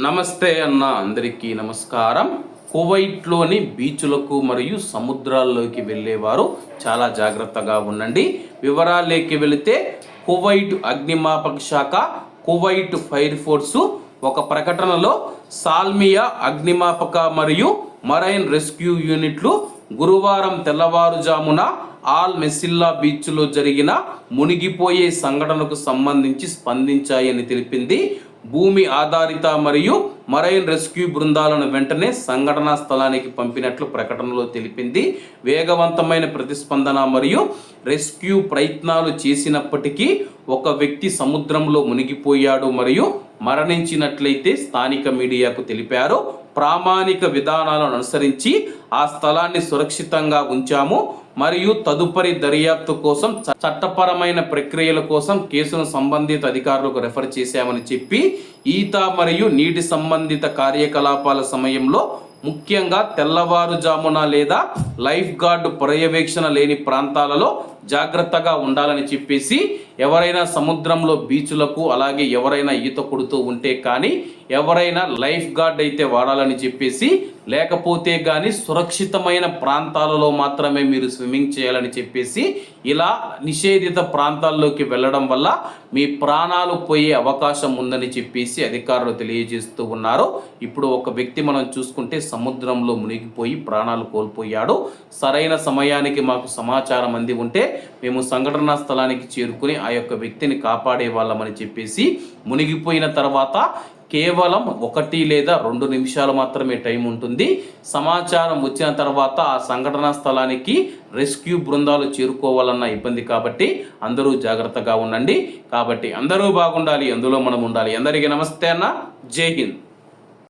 నమస్తే అన్న అందరికీ నమస్కారం. కువైట్లోని బీచ్లకు మరియు సముద్రాల్లోకి వెళ్ళేవారు చాలా జాగ్రత్తగా ఉండండి. వివరాలేకి వెళితే కువైట్ అగ్నిమాపక శాఖ కువైట్ ఫైర్ ఫోర్సు ఒక ప్రకటనలో సాల్మియా అగ్నిమాపక మరియు మరైన్ రెస్క్యూ యూనిట్లు గురువారం తెల్లవారుజామున ఆల్ మెసిల్లా బీచ్లో జరిగిన మునిగిపోయే సంఘటనకు సంబంధించి స్పందించాయని తెలిపింది. భూమి ఆధారిత మరియు మరైన్ రెస్క్యూ బృందాలను వెంటనే సంఘటనా స్థలానికి పంపినట్లు ప్రకటనలో తెలిపింది. వేగవంతమైన ప్రతిస్పందన మరియు రెస్క్యూ ప్రయత్నాలు చేసినప్పటికీ ఒక వ్యక్తి సముద్రంలో మునిగిపోయాడు మరియు మరణించినట్లయితే స్థానిక మీడియాకు తెలిపారు. ప్రామాణిక విధానాలను అనుసరించి ఆ స్థలాన్ని సురక్షితంగా ఉంచాము మరియు తదుపరి దర్యాప్తు కోసం చట్టపరమైన ప్రక్రియల కోసం కేసును సంబంధిత అధికారులకు రెఫర్ చేశామని చెప్పి ఈత మరియు నీటి సంబంధిత కార్యకలాపాల సమయంలో ముఖ్యంగా తెల్లవారుజామున లేదా లైఫ్ గార్డు పర్యవేక్షణ లేని ప్రాంతాలలో జాగ్రత్తగా ఉండాలని చెప్పేసి ఎవరైనా సముద్రంలో బీచ్లకు అలాగే ఎవరైనా ఈత కొడుతూ ఉంటే కానీ ఎవరైనా లైఫ్ గార్డ్ అయితే వాడాలని చెప్పేసి లేకపోతే కానీ సురక్షితమైన ప్రాంతాలలో మాత్రమే మీరు స్విమ్మింగ్ చేయాలని చెప్పేసి ఇలా నిషేధిత ప్రాంతాల్లోకి వెళ్ళడం వల్ల మీ ప్రాణాలు పోయే అవకాశం ఉందని చెప్పేసి అధికారులు తెలియజేస్తూ ఉన్నారు. ఇప్పుడు ఒక వ్యక్తి మనం చూసుకుంటే సముద్రంలో మునిగిపోయి ప్రాణాలు కోల్పోయాడు. సరైన సమయానికి మాకు సమాచారం అంది ఉంటే మేము సంఘటనా స్థలానికి చేరుకుని ఆ యొక్క వ్యక్తిని కాపాడే వాళ్ళమని చెప్పేసి మునిగిపోయిన తర్వాత కేవలం ఒకటి లేదా రెండు నిమిషాలు మాత్రమే టైం ఉంటుంది. సమాచారం వచ్చిన తర్వాత ఆ సంఘటనా స్థలానికి రెస్క్యూ బృందాలు చేరుకోవాలన్న ఇబ్బంది కాబట్టి అందరూ జాగ్రత్తగా ఉండండి. కాబట్టి అందరూ బాగుండాలి అందులో మనం ఉండాలి. అందరికీ నమస్తే అన్న. జై హింద్.